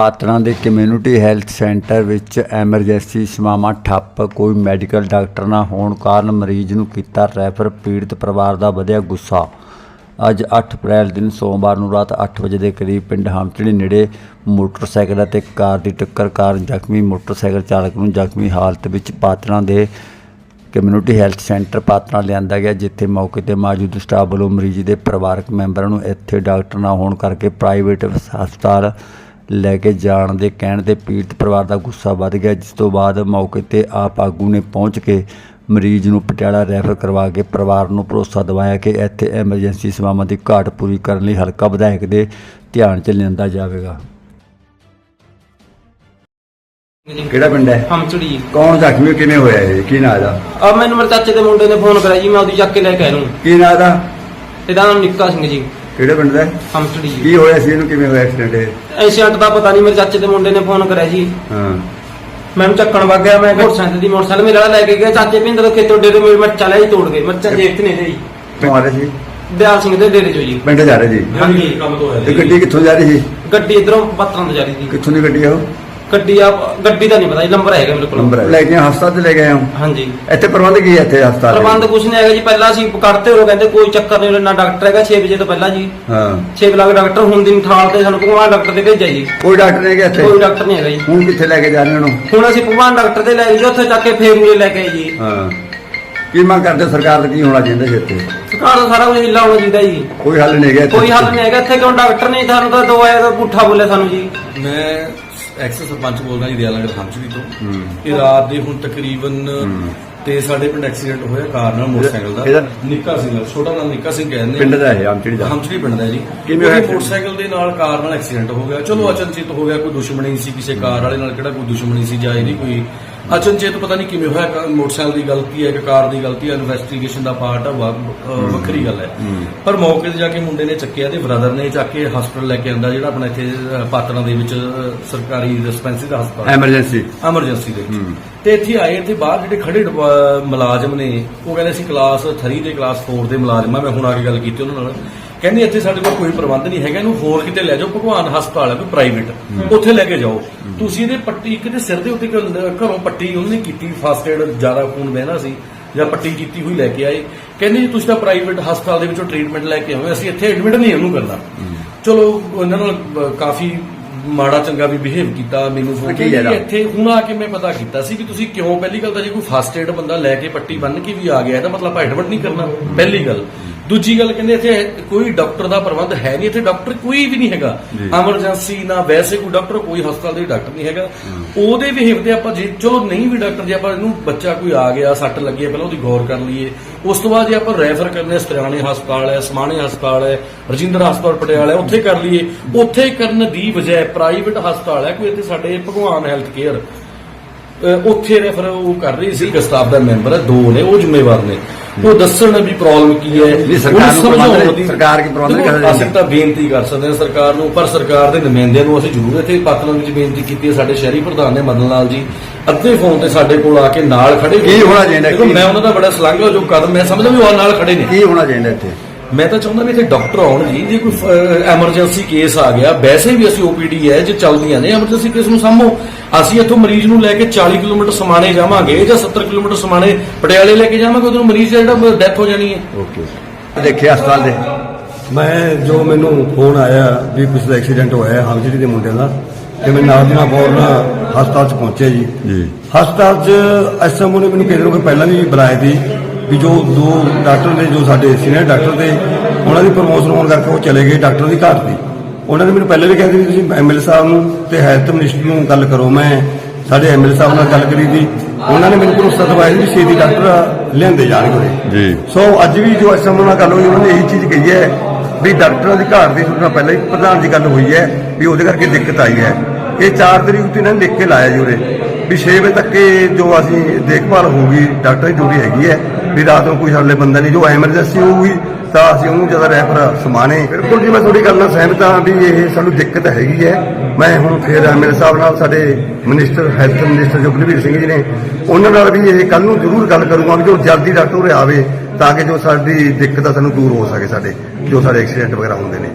ਪਾਤੜਾਂ ਦੇ community health centre ਵਿੱਚ emergency ਸੇਵਾਵਾਂ ਠੱਪ, ਕੋਈ ਮੈਡੀਕਲ ਡਾਕਟਰ ਨਾ ਹੋਣ ਕਾਰਨ ਮਰੀਜ਼ ਨੂੰ ਕੀਤਾ ਰੈਫਰ ਪੀੜਤ ਪਰਿਵਾਰ ਦਾ ਵਧਿਆ ਗੁੱਸਾ। ਅੱਜ 8 ਅਪ੍ਰੈਲ ਦਿਨ ਸੋਮਵਾਰ ਨੂੰ ਰਾਤ 8 ਵਜੇ ਦੇ ਕਰੀਬ ਪਿੰਡ ਹਮਚੜੀ ਨੇੜੇ ਮੋਟਰਸਾਈਕਲ ਅਤੇ ਕਾਰ ਦੀ ਟੱਕਰ ਕਾਰਨ ਜ਼ਖਮੀ ਮੋਟਰਸਾਈਕਲ ਚਾਲਕ ਨੂੰ ਜ਼ਖਮੀ ਹਾਲਤ ਵਿੱਚ ਪਾਤੜਾਂ ਦੇ ਕਮਿਊਨਿਟੀ ਹੈਲਥ ਸੈਂਟਰ ਪਾਤਨਾ ਲਿਆਂਦਾ ਗਿਆ, ਜਿੱਥੇ ਮੌਕੇ ਤੇ ਮੌਜੂਦ ਸਟਾਫ ਵੱਲੋਂ ਮਰੀਜ਼ ਦੇ ਪਰਿਵਾਰਕ ਮੈਂਬਰਾਂ ਨੂੰ ਇੱਥੇ ਡਾਕਟਰ ਨਾ ਹੋਣ ਕਰਕੇ ਪ੍ਰਾਈਵੇਟ ਹਸਪਤਾਲ ਲੈ ਕੇ ਜਾਣ ਦੇ ਕਹਿਣ ਤੇ ਪੀੜਤ ਪਰਿਵਾਰ ਦਾ ਗੁੱਸਾ ਵੱਧ ਗਿਆ ਜਿਸ ਤੋਂ ਬਾਅਦ ਮੌਕੇ ਤੇ ਆਪ ਆਗੂ ਨੇ ਪਹੁੰਚ ਕੇ ਮਰੀਜ਼ ਨੂੰ ਪਟਿਆਲਾ ਰੈਫਰ ਕਰਵਾ ਕੇ ਪਰਿਵਾਰ ਨੂੰ ਭਰੋਸਾ ਦਿਵਾਇਆ ਕਿ ਇੱਥੇ ਐਮਰਜੈਂਸੀ ਸੇਵਾਵਾਂ ਦੀ ਘਾਟ ਪੂਰੀ ਕਰਨ ਲਈ ਹਲਕਾ ਵਿਧਾਇਕ ਦੇ ਧਿਆਨ 'ਚ ਲਿਆਂਦਾ ਜਾਵੇਗਾ। ਕਿਹੜਾ ਪਿੰਡ ਹੈ? ਹਮਚੜੀ। ਕੌਣ ਜ਼ਖਮੀ ਕਿਵੇਂ ਹੋਇਆ ਇਹ? ਕੀ ਨਾਂ ਦਾ ਆ ਮੈਨੂੰ ਮੇਰੇ ਚਾਚੇ ਦੇ ਮੁੰਡੇ ਨੇ ਫੋਨ ਕਰਿਆ ਜੀ ਮੈਂ ਉਹਦੀ ਚੱਕ ਕੇ ਲੈ ਕੇ ਆਇਆ ਨੂੰ ਕੀ ਨਾਂ ਦਾ ਇਹਦਾ ਨਾਮ ਨਿੱਕਾ ਸਿੰਘ ਜੀ। ਕਿਹੜੇ ਪਿੰਡ ਦਾ? ਹੈ? ਜੀ। ਕੀ ਹੋਇਆ ਸੀ ਇਹਨੂੰ? ਕਿਵੇਂ ਹੋਇਆ ਐਕਸੀਡੈਂਟ ਇਹ? ਐਕਸੀਡੈਂਟ ਦਾ ਪਤਾ ਨਹੀਂ ਮੇਰੇ ਚਾਚੇ ਦੇ ਮੁੰਡੇ ਨੇ ਫੋਨ ਕਰਿਆ ਜੀ। ਹਾਂ। ਮੈਨੂੰ ਚੱਕਣ ਵਗ ਗਿਆ ਮੈਂ ਮੋਟਰਸਾਈਕਲ ਦੀ ਮੋਟਰਸਾਈਕਲ ਮੇਰੇ ਵਾਲਾ ਲੈ ਕੇ ਗਿਆ। ਚਾਚੇ ਭਿੰਦਰ ਦੇ ਖੇਤੋਂ ਡੇਰੇ ਮੇਰੇ ਮੱਚਾ ਲੈ ਜੀ ਤੋੜ ਗਏ। ਮੱਚਾ ਜੇਬ ਨੇ ਜੀ। ਕਿੱਥੋਂ ਆ ਰਹੇ ਸੀ? ਦਿਆਲ ਸਿੰਘ ਦੇ ਡੇਰੇ ਚੋਂ ਜੀ। ਪਿੰਡ ਜਾ ਰਹੇ ਜੀ ਹਾਂਜੀ। ਤੇ ਗੱਡੀ ਕਿੱਥੋਂ ਜਾ ਰਹੀ ਸੀ? ਗੱਡੀ ਇਧਰੋਂ ਪੱਤਰਾਂ ਤੋਂ ਜਾ ਰਹੀ ਸੀ। ਕਿੱਥੋਂ ਦੀ ਗੱਡੀ ਆ ਉਹ? ਗੱਡੀ ਆ ਗੱਡੀ ਦਾ ਨਹੀਂ ਪਤਾ ਜੀ ਨੰਬਰ ਹੈਗਾ ਮੇਰੇ ਕੋਲ ਨੰਬਰ ਲੈ ਕੇ ਹਸਪਤਾਲ ਤੇ ਲੈ ਗਏ ਹਾਂ? ਹਾਂਜੀ। ਇੱਥੇ ਪ੍ਰਬੰਧ ਕੀ ਹੈ ਇੱਥੇ ਹਸਪਤਾਲ ਦੇ? ਪ੍ਰਬੰਧ ਕੁਛ ਨਹੀਂ ਹੈਗਾ ਜੀ ਪਹਿਲਾਂ ਅਸੀਂ ਕੱਢਤੇ ਹੋ ਕਹਿੰਦੇ ਕੋਈ ਚੱਕਰ ਨਹੀਂ ਨਾ ਡਾਕਟਰ ਹੈਗਾ 6 ਵਜੇ ਤੋਂ ਪਹਿਲਾਂ ਜੀ। ਹਾਂ। 6 ਲੱਖ ਡਾਕਟਰ ਹੁਣ ਦਿਨ ਠਾਲ ਤੇ ਸਾਨੂੰ ਭਗਵਾਨ ਡਾਕਟਰ ਦੇ ਭੇਜਿਆ ਜੀ। ਕੋਈ ਡਾਕਟਰ ਨਹੀਂ ਇੱਥੇ? ਕੋਈ ਡਾਕਟਰ ਨਹੀਂ ਹੈਗਾ ਜੀ। ਹੁਣ ਕਿੱਥੇ ਲੈ ਕੇ ਜਾ ਰਹੇ ਉਹਨੂੰ? ਹੁਣ ਅਸੀਂ ਭਗਵਾਨ ਡਾਕਟਰ ਦੇ ਲੈ ਗਏ ਜੀ ਉੱਥੇ ਚੱਕ ਕੇ ਫੇਰ ਮੂਰੇ ਲੈ ਕੇ ਆਏ ਜੀ। ਹਾਂ। ਕੀ ਮੰਗ ਕਰਦੇ ਸਰਕਾਰ ਦਾ ਕੀ ਹੋਣਾ ਚਾਹੀਦਾ ਸੀ ਇੱਥੇ? ਸਰਕਾਰ ਦਾ ਸਾਰਾ ਕੁਝ ਹਿੱਲਾ ਹੋਣਾ ਚਾਹੀਦਾ ਜੀ। ਕੋਈ ਹੱਲ ਨਹੀਂ ਗਿਆ ਇੱਥੇ? ਕੋਈ ਹੱਲ ਨਹੀਂ ਹੈਗਾ ਇੱਥੇ ਕਿਉਂ ਡਾਕਟਰ ਨਹੀਂ ਸਾਨੂੰ ਤਾਂ ਦੋ ਆਏ ਤਾਂ ਪੁੱਠਾ ਬੋਲੇ ਸਾਨੂੰ ਜੀ। ਮੈਂ ਐਕਸ ਸਰਪੰਚ ਬੋਲ ਰਿਹਾ ਜੀ ਦਿਆਲਨਗਰ ਹਮਚਵੀ ਤੋਂ। ਹੂੰ। ਇਹ ਰਾਤ ਦੇ ਹੁਣ ਤਕਰੀਬਨ ਤੇ ਸਾਡੇ ਪਿੰਡ ਐਕਸੀਡੈਂਟ ਹੋਇਆ ਕਾਰ ਨਾਲ ਮੋਟਰਸਾਈਕਲ ਦਾ। ਨਿੱਕਾ ਸਿੰਘ ਛੋਟਾ ਨਾਮ ਨਿੱਕਾ ਸਿੰਘ ਕਹਿੰਦੇ ਪਿੰਡ ਦਾ ਹੈ ਆਮਚੜੀ ਦਾ। ਹਮਚਵੀ ਪਿੰਡ ਦਾ ਜੀ। ਕਿਵੇਂ ਹੋਇਆ ਮੋਟਰਸਾਈਕਲ ਦੇ ਨਾਲ ਕਾਰ ਨਾਲ ਐਕਸੀਡੈਂਟ ਹੋ ਗਿਆ। ਚਲੋ ਅਚਨਚੇਤ ਹੋ ਗਿਆ ਕੋਈ ਦੁਸ਼ਮਣੀ ਸੀ ਕਿਸੇ ਕਾਰ ਵਾਲੇ ਨਾਲ ਕਿਹੜਾ ਕੋਈ ਦੁਸ਼ਮਣੀ ਸੀ ਜਾਂ ਇਹਦੀ ਕੋਈ ਅਚਨਚੇਤ ਪਤਾ ਨਹੀਂ ਕਿਵੇਂ ਹੋਇਆ ਕਾ- ਮੋਟਰਸਾਈਕਲ ਦੀ ਗਲਤੀ ਹੈ ਕਿ ਕਾਰ ਦੀ ਗਲਤੀ ਹੈ ਇਨਵੈਸਟੀਗੇਸ਼ਨ ਦਾ ਪਾਰਟ ਵਾ- ਅਹ ਵੱਖਰੀ ਗੱਲ ਹੈ। ਪਰ ਮੌਕੇ ਤੇ ਜਾ ਕੇ ਮੁੰਡੇ ਨੇ ਚੱਕਿਆ ਤੇ ਬ੍ਰਦਰ ਨੇ ਚੱਕ ਕੇ ਹਸਪੀਟਲ ਲੈ ਕੇ ਆਂਦਾ ਜਿਹੜਾ ਆਪਣਾ ਇੱਥੇ ਅਹ, ਪਾਤੜਾਂ ਦੇ ਵਿੱਚ ਅਹ, ਸਰਕਾਰੀ ਡਿਸਪੈਂਸਰੀ ਦਾ ਹਸਪਤਾਲ ਐਮਰਜੈਂਸੀ ਐਮਰਜੈਂਸੀ ਦੇ ਵਿੱਚ। ਤੇ ਇੱਥੇ ਆਏ ਇੱਥੇ ਬਾਹਰ ਜਿਹੜੇ ਖੜੇ ਡਿਪਾ- ਮੁਲਾਜ਼ਮ ਨੇ ਉਹ ਕਹਿੰਦੇ ਸੀ ਕਲਾਸ 3 ਦੇ ਕਲਾਸ 4 ਦੇ ਮੁਲਾਜ਼ਮ ਆ ਮੈਂ ਹੁਣ ਆ ਕੇ ਗੱਲ ਕੀਤੀ ਉਹਨਾਂ ਨਾਲ। ਕਹਿੰਦੇ ਇੱਥੇ ਸਾਡੇ ਕੋਲ ਕੋਈ ਪ੍ਰਬੰਧ ਨਹੀਂ ਹੈਗਾ ਇਹਨੂੰ ਹੋਰ ਕਿਤੇ ਲੈ ਜਾਓ ਭਗਵਾਨ ਹਸਪਤਾਲ ਹੈ ਕੋਈ ਪ੍ਰਾਈਵੇਟ ਉੱਥੇ ਲੈ ਕੇ ਜਾਓ। ਤੁਸੀਂ ਇਹਦੇ ਪੱਟੀ ਇੱਕ ਦੇ ਸਿਰ ਦੇ ਉੱਤੇ ਘਰੋਂ ਪੱਟੀ ਉਹਨੇ ਕੀਤੀ ਫਸਟ ਏਡ ਜ਼ਿਆਦਾ ਖੂਨ ਵਹਿਣਾ ਸੀ ਜਾਂ ਪੱਟੀ ਕੀਤੀ ਹੋਈ ਲੈ ਕੇ ਆਏ। ਕਹਿੰਦੇ ਜੀ ਤੁਸੀਂ ਤਾਂ ਪ੍ਰਾਈਵੇਟ ਹਸਪਤਾਲ ਦੇ ਵਿੱਚੋਂ ਟ੍ਰੀਟਮੈਂਟ ਲੈ ਕੇ ਆਏ ਅਸੀਂ ਇੱਥੇ ਐਡਮਿਟ ਨਹੀਂ ਉਹਨੂੰ ਕਰਨਾ। ਚਲੋ ਉਹਨਾਂ ਨਾਲ ਕਾਫੀ ਮਾੜਾ ਚੰਗਾ ਵੀ ਬਿਹੇਵ ਕੀਤਾ ਮੈਨੂੰ ਫੋਨ ਕੀ ਹੈ ਇਹਦਾ? ਇੱਥੇ ਹੁਣ ਆ ਕੇ ਮੈਂ ਪਤਾ ਕੀਤਾ ਸੀ ਕਿ ਤੁਸੀਂ ਕਿਉਂ ਪਹਿਲੀ ਗੱਲ ਤਾਂ ਜੇ ਕੋਈ ਫਸਟ ਏਡ ਬੰਦਾ ਲੈ ਕੇ ਪੱਟੀ ਬੰਨ ਕੇ ਵੀ ਆ ਗਿਆ ਇਹਦਾ ਮਤਲਬ ਆਪਾਂ ਐਡਮਿਟ ਨਹੀਂ ਕਰਨਾ ਪਹਿਲੀ ਗੱਲ। ਦੂਜੀ ਗੱਲ ਕਹਿੰਦੇ ਇੱਥੇ ਕੋਈ ਡਾਕਟਰ ਦਾ ਪ੍ਰਬੰਧ ਹੈ ਨਹੀਂ ਇੱਥੇ ਡਾਕਟਰ ਕੋਈ ਵੀ ਨਹੀਂ ਹੈਗਾ। ਐਮਰਜੈਂਸੀ ਨਾ ਵੈਸੇ ਕੋਈ ਡਾਕਟਰ ਕੋਈ ਹਸਪਤਾਲ ਦੇ ਡਾਕਟਰ ਨਹੀਂ ਹੈਗਾ। ਉਹਦੇ ਬਿਹੇਵ ਤੇ ਆਪਾਂ ਜੇ ਚਲੋ ਨਹੀਂ ਵੀ ਡਾਕਟਰ ਜੇ ਆਪਾਂ ਇਹਨੂੰ ਬੱਚਾ ਕੋਈ ਆ ਗਿਆ ਸੱਟ ਲੱਗੀ ਹੈ ਪਹਿਲਾਂ ਉਹਦੀ ਗੌਰ ਕਰ ਲਈਏ। ਉਸ ਤੋਂ ਬਾਅਦ ਜੇ ਆਪਾਂ ਰੈਫਰ ਕਰਨੇ ਸਤਰਾਣੇ ਹਸਪਤਾਲ ਹੈ ਸਮਾਣੇ ਹਸਪਤਾਲ ਹੈ ਰਜਿੰਦਰ ਹਸਪਤਾਲ ਪਟਿਆਲਾ ਹੈ ਉੱਥੇ ਕਰ ਲਈਏ। ਉੱਥੇ ਕਰਨ ਦੀ ਬਜਾਏ ਪ੍ਰਾਈਵੇਟ ਹਸਪਤਾਲ ਹੈ ਕੋਈ ਇੱਥੇ ਸਾਡੇ ਭਗਵਾਨ ਹੈਲਥ ਕੇਅਰ ਉੱਥੇ ਰੈਫਰ ਉਹ ਕਰ ਰਹੀ ਸੀ ਗਸਤਾਫ ਦਾ ਮੈਂਬਰ ਹੈ ਦੋ ਨੇ ਉਹ ਜ਼ਿੰਮੇਵਾਰ ਨੇ ਉਹ ਦੱਸਣ ਵੀ ਪ੍ਰੋਬਲਮ ਕੀ ਹੈ ਸਰਕਾਰ ਨੂੰ ਸਮਝਾਉਣ ਸਰਕਾਰ ਕੀ ਪ੍ਰਬੰਧ ਕਰ? ਅਸੀਂ ਤਾਂ ਬੇਨਤੀ ਕਰ ਸਕਦੇ ਹਾਂ ਸਰਕਾਰ ਨੂੰ ਪਰ ਸਰਕਾਰ ਦੇ ਨੁਮਾਇੰਦਿਆਂ ਨੂੰ ਅਸੀਂ ਜ਼ਰੂਰ ਇੱਥੇ ਪਾਤਰਾਂ ਵਿੱਚ ਬੇਨਤੀ ਕੀਤੀ ਹੈ ਸਾਡੇ ਸ਼ਹਿਰੀ ਪ੍ਰਧਾਨ ਨੇ ਮਦਨ ਲਾਲ ਜੀ ਅੱਧੇ ਫੋਨ ਤੇ ਸਾਡੇ ਕੋਲ ਆ ਕੇ ਨਾਲ ਖੜੇ ਕੀ ਹੋਣਾ ਚਾਹੀਦਾ? ਕੀ? ਮੈਂ ਉਹਨਾਂ ਦਾ ਬੜਾ ਸਲਾਘਾ ਜੋ ਕਦਮ ਮੈਂ ਸਮਝਦਾ ਵੀ ਉਹ ਨਾਲ ਖੜੇ ਨੇ ਕੀ ਹੋਣਾ ਚਾਹੀਦਾ ਇੱਥੇ ਮੈਂ ਤਾਂ ਚਾਹੁੰਦਾ ਵੀ ਇੱਥੇ ਡਾਕਟਰ ਆਉਣ ਜੀ ਜੇ ਕੋਈ ਐਮਰਜੈਂਸੀ ਕੇਸ ਆ ਗਿਆ ਵੈਸੇ ਵੀ ਅਸੀਂ ਓਪੀਡੀ ਹੈ ਜੇ ਚੱਲਦੀਆਂ ਨੇ ਐਮਰਜੈਂਸੀ ਕੇਸ ਨੂੰ ਸਾਂਭੋ। ਅਸੀਂ ਇੱਥੋਂ ਮਰੀਜ਼ ਨੂੰ ਲੈ ਕੇ 40 ਕਿਲੋਮੀਟਰ ਸਮਾਣੇ ਜਾਵਾਂਗੇ ਜਾਂ 70 ਕਿਲੋਮੀਟਰ ਸਮਾਣੇ ਪਟਿਆਲੇ ਲੈ ਕੇ ਜਾਵਾਂਗੇ ਉਦੋਂ ਮਰੀਜ਼ ਦਾ ਜਿਹੜਾ ਡੈਥ ਹੋ ਜਾਣੀ ਹੈ। ਓਕੇ ਦੇਖਿਆ ਹਸਪਤਾਲ ਦੇ। ਮੈਂ ਜੋ ਮੈਨੂੰ ਫੋਨ ਆਇਆ ਵੀ ਕੁਝ ਦਾ ਐਕਸੀਡੈਂਟ ਹੋਇਆ ਹੈ ਹਮਜਰੀ ਦੇ ਮੁੰਡੇ ਦਾ ਤੇ ਮੈਂ ਨਾਲ ਦੀ ਨਾਲ ਫੌਰਨ ਹਸਪਤਾਲ 'ਚ ਪਹੁੰਚਿਆ ਜੀ। ਜੀ। ਹਸਪਤਾਲ 'ਚ ਐਸਐਮਓ ਨੇ ਮੈਨੂੰ ਕਿਹਦੇ ਨੂੰ ਪਹਿਲਾਂ ਵੀ ਬੁਲਾਇਆ ਸੀ ਵੀ ਜੋ ਦੋ ਡਾਕਟਰ ਨੇ ਜੋ ਸਾਡੇ ਸੀਨੀਅਰ ਡਾਕਟਰ ਦੇ ਉਹਨਾਂ ਦੀ ਪ੍ਰਮੋਸ਼ਨ ਹੋਣ ਕਰਕੇ ਉਹ ਚਲੇ ਗਏ ਡਾਕਟਰ ਦੀ ਘਾਟ ਦੀ ਉਹਨਾਂ ਨੇ ਮੈਨੂੰ ਪਹਿਲਾਂ ਵੀ ਕਿਹਾ ਸੀ ਤੁਸੀਂ ਐਮਐਲ ਸਾਹਿਬ ਨੂੰ ਤੇ ਹੈਲਥ ਮਿਨਿਸਟਰ ਨੂੰ ਗੱਲ ਕਰੋ। ਮੈਂ ਸਾਡੇ ਐਮਐਲ ਸਾਹਿਬ ਨਾਲ ਗੱਲ ਕਰੀ ਸੀ। ਉਹਨਾਂ ਨੇ ਮੈਨੂੰ ਭਰੋਸਾ ਦਿਵਾਇਆ ਸੀ ਵੀ ਛੇਤੀ ਡਾਕਟਰ ਲਿਆਂਦੇ ਜਾਣਗੇ। ਜੀ। ਸੋ ਅੱਜ ਵੀ ਜੋ ਐਸਐਮਓ ਨਾਲ ਗੱਲ ਹੋਈ ਉਹਨਾਂ ਨੇ ਇਹੀ ਚੀਜ਼ ਕਹੀ ਹੈ ਵੀ ਡਾਕਟਰਾਂ ਦੀ ਘਾਟ ਦੀ ਨਾਲ ਪਹਿਲਾਂ ਹੀ ਪ੍ਰਧਾਨ ਦੀ ਗੱਲ ਹੋਈ ਹੈ ਵੀ ਉਹਦੇ ਕਰਕੇ ਦਿੱਕਤ ਆਈ ਹੈ। ਇਹ 4 ਤਰੀਕ ਨੂੰ ਇਹਨਾਂ ਨੇ ਲਿਖ ਕੇ ਲਾਇਆ ਜੀ ਉਰੇ ਵੀ 6 ਵਜੇ ਤੱਕ ਜੋ ਅਸੀਂ ਦੇਖਭਾਲ ਹੋਊਗੀ ਡਾਕਟਰ ਦੀ ਡਿਊਟੀ ਹੈਗੀ ਹੈ ਵੀ ਰਾਤ ਨੂੰ ਕੋਈ ਸਾਡੇ ਬੰਦਾ ਨਹੀਂ, ਜੋ ਐਮਰਜੈਂਸੀ ਹੋਊਗੀ, ਤਾਂ ਅਸੀਂ ਉਹਨੂੰ ਜ਼ਿਆਦਾ ਰੈਫਰ ਸਮਾਣੇ। ਬਿਲਕੁਲ ਜੀ, ਮੈਂ ਤੁਹਾਡੀ ਗੱਲ ਨਾਲ ਸਹਿਮਤ ਹਾਂ ਵੀ ਇਹ ਸਾਨੂੰ ਦਿੱਕਤ ਹੈਗੀ ਹੈ। ਮੈਂ ਹੁਣ ਫਿਰ ਮੇਰੇ ਸਾਹਿਬ ਨਾਲ ਸਾਡੇ ਮਿਨਿਸਟਰ ਹੈਲਥ ਮਿਨਿਸਟਰ ਜੋ ਬਲਵੀਰ ਸਿੰਘ ਜੀ ਨੇ, ਉਹਨਾਂ ਨਾਲ ਵੀ ਇਹ ਕੱਲ ਨੂੰ ਜ਼ਰੂਰ ਗੱਲ ਕਰੂੰਗਾ ਵੀ ਜੋ ਜਲਦੀ ਡਾਕਟਰ ਉਰੇ ਆਵੇ, ਤਾਂ ਕਿ ਜੋ ਸਾਡੀ ਦਿੱਕਤ ਆ ਸਾਨੂੰ ਦੂਰ ਹੋ ਸਕੇ ਸਾਡੇ, ਜੋ ਸਾਡੇ ਐਕਸੀਡੈਂਟ ਵਗੈਰਾ ਹੁੰਦੇ ਨੇ।